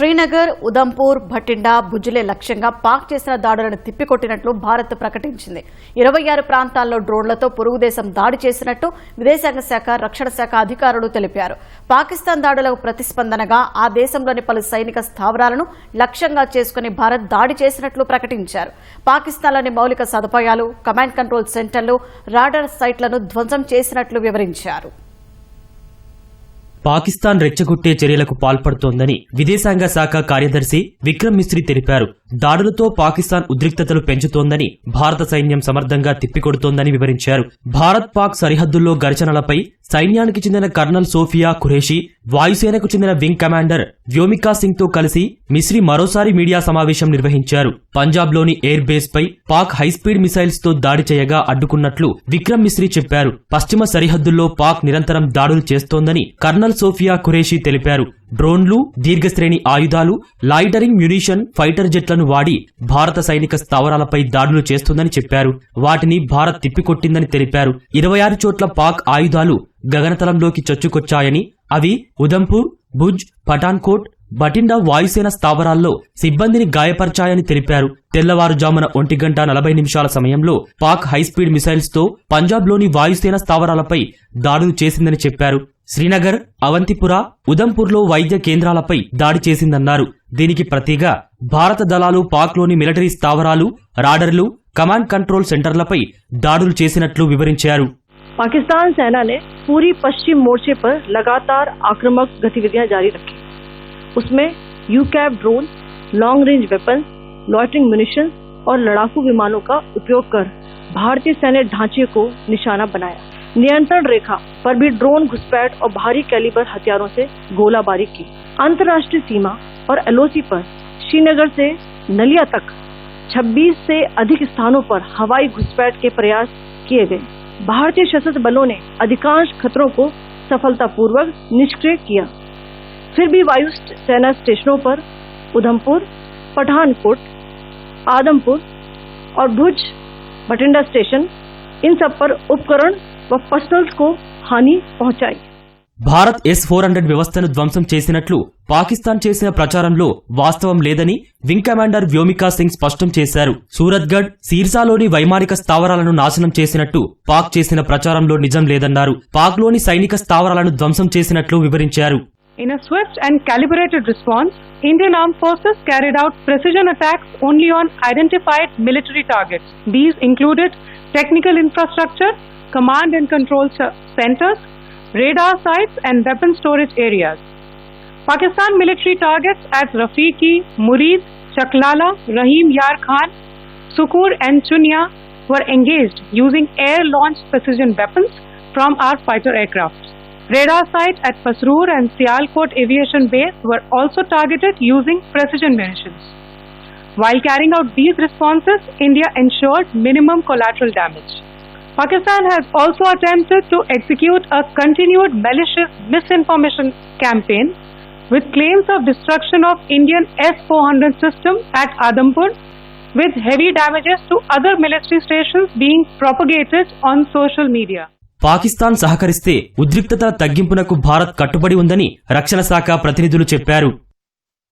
శ్రీనగర్ ఉదంపూర్ భటిండా భుజ్లే లక్ష్యంగా పాక్ చేసిన దాడులను తిప్పికొట్టినట్లు భారత్ ప్రకటించింది. ఇరవై ఆరు ప్రాంతాల్లో డ్రోన్లతో పొరుగుదేశం దాడి చేసినట్టు విదేశాంగ శాఖ రక్షణ శాఖ అధికారులు తెలిపారు. పాకిస్తాన్ దాడులకు ప్రతిస్పందనగా ఆ దేశంలోని పలు సైనిక స్థావరాలను లక్ష్యంగా చేసుకుని భారత్ దాడి చేసినట్లు ప్రకటించారు. పాకిస్తాన్లోని మౌలిక సదుపాయాలు కమాండ్ కంట్రోల్ సెంటర్లు రాడర్ సైట్లను ధ్వంసం చేసినట్లు వివరించారు. పాకిస్తాన్ రెచ్చగొట్టే చర్యలకు పాల్పడుతోందని విదేశాంగ శాఖ కార్యదర్శి విక్రమ్ మిస్త్రీ తెలిపారు. దాడులతో పాకిస్తాన్ ఉద్రిక్తతలు పెంచుతోందని భారత సైన్యం సమర్థంగా తిప్పికొడుతోందని వివరించారు. భారత్ పాక్ సరిహద్దుల్లో ఘర్షణలపై సైన్యానికి చెందిన కర్నల్ సోఫియా ఖురేషి వాయుసేనకు చెందిన వింగ్ కమాండర్ వ్యోమికా సింగ్తో కలిసి మిశ్రీ మరోసారి మీడియా సమావేశం నిర్వహించారు. పంజాబ్లోని ఎయిర్ బేస్ పై పాక్ హైస్పీడ్ మిసైల్స్తో దాడి చేయగా అడ్డుకున్నట్లు విక్రమ్ మిశ్రీ చెప్పారు. పశ్చిమ సరిహద్దుల్లో పాక్ నిరంతరం దాడులు చేస్తోందని కర్నల్ సోఫియా ఖురేషీ తెలిపారు. డ్రోన్లు దీర్ఘశ్రేణి ఆయుధాలు లాయిటరింగ్ మ్యునిషన్ ఫైటర్ జెట్లను వాడి భారత సైనిక స్థావరాలపై దాడులు చేస్తుందని చెప్పారు. వాటిని భారత్ తిప్పికొట్టిందని తెలిపారు. ఇరవై ఆరు చోట్ల పాక్ ఆయుధాలు గగనతలంలోకి చొచ్చుకొచ్చాయని అవి ఉదంపూర్ భుజ్ పఠాన్కోట్ బటిండా వాయుసేన స్థావరాల్లో సిబ్బందిని గాయపరిచాయని తెలిపారు. తెల్లవారుజామున ఒంటి గంట నలభై నిమిషాల సమయంలో పాక్ హైస్పీడ్ మిసైల్స్తో పంజాబ్లోని వాయుసేన స్థావరాలపై దాడులు చేసిందని చెప్పారు. శ్రీనగర్ అవంతిపుర ఉదంపూర్లో వైద్య కేంద్రాలపై దాడి చేసిందన్నారు. దీనికి ప్రతిగా భారత దళాలు పాక్లోని మిలిటరీ స్థావరాలు రాడర్లు కమాండ్ కంట్రోల్ సెంటర్లపై దాడులు చేసినట్లు వివరించారు. पाकिस्तान सेना ने पूरी पश्चिम मोर्चे पर लगातार आक्रामक गतिविधियाँ जारी रखी। उसमें यू cab drone long range weapon loitering munition और लड़ाकू विमानों का उपयोग कर भारतीय सैन्य ढांचे को निशाना बनाया। नियंत्रण रेखा पर भी ड्रोन घुसपैठ और भारी कैलिबर हथियारों से गोलाबारी की। अंतर्राष्ट्रीय सीमा और एलओसी पर श्रीनगर से नलिया तक 26 से अधिक स्थानों पर हवाई घुसपैठ के प्रयास किए गए। भारतीय सशस्त्र बलों ने अधिकांश खतरों को सफलतापूर्वक निष्क्रिय किया। फिर भी वायु सेना स्टेशनों पर उधमपुर, पठानकोट, आदमपुर और भुज, बठिंडा स्टेशन, इन सब पर उपकरण व पर्सनल को हानि पहुंचाई। భారత్ ఎస్ ఫోర్ హండ్రెడ్ వ్యవస్థను ధ్వంసం చేసినట్లు పాకిస్తాన్ చేసిన ప్రచారంలో వాస్తవం లేదని వింగ్ కమాండర్ వ్యోమికా సింగ్ స్పష్టం చేశారు సూరత్గఢ్ సీర్సాలోని వైమానిక స్థావరాలను నాశనం చేసినట్టు పాక్ చేసిన ప్రచారంలో నిజం లేదన్నారు పాక్లోని సైనిక స్థావరాలను ధ్వంసం చేసినట్లు వివరించారు In a swift and calibrated response, Indian Armed Forces carried out precision attacks only on identified military targets. These included technical infrastructure, command and control centers, radar sites, and weapon storage areas. Pakistan military targets at Rafiqi, Murid, Chaklala, Rahim Yar Khan, Sukur, and Chunya were engaged using air launched precision weapons from our fighter aircraft. Radar sites at Pasroor and Sialkot Aviation Base were also targeted using precision munitions. While carrying out these responses, India ensured minimum collateral damage. Pakistan has also attempted to execute a continued malicious misinformation campaign with claims of destruction of Indian S-400 system at Adampur with heavy damages to other military stations being propagated on social media. Pakistan సహకరిస్తే ఉద్రిక్తతల తగ్గింపునకు భారత్ కట్టుబడి ఉందని రక్షణ శాఖ ప్రతినిధులు చెప్పారు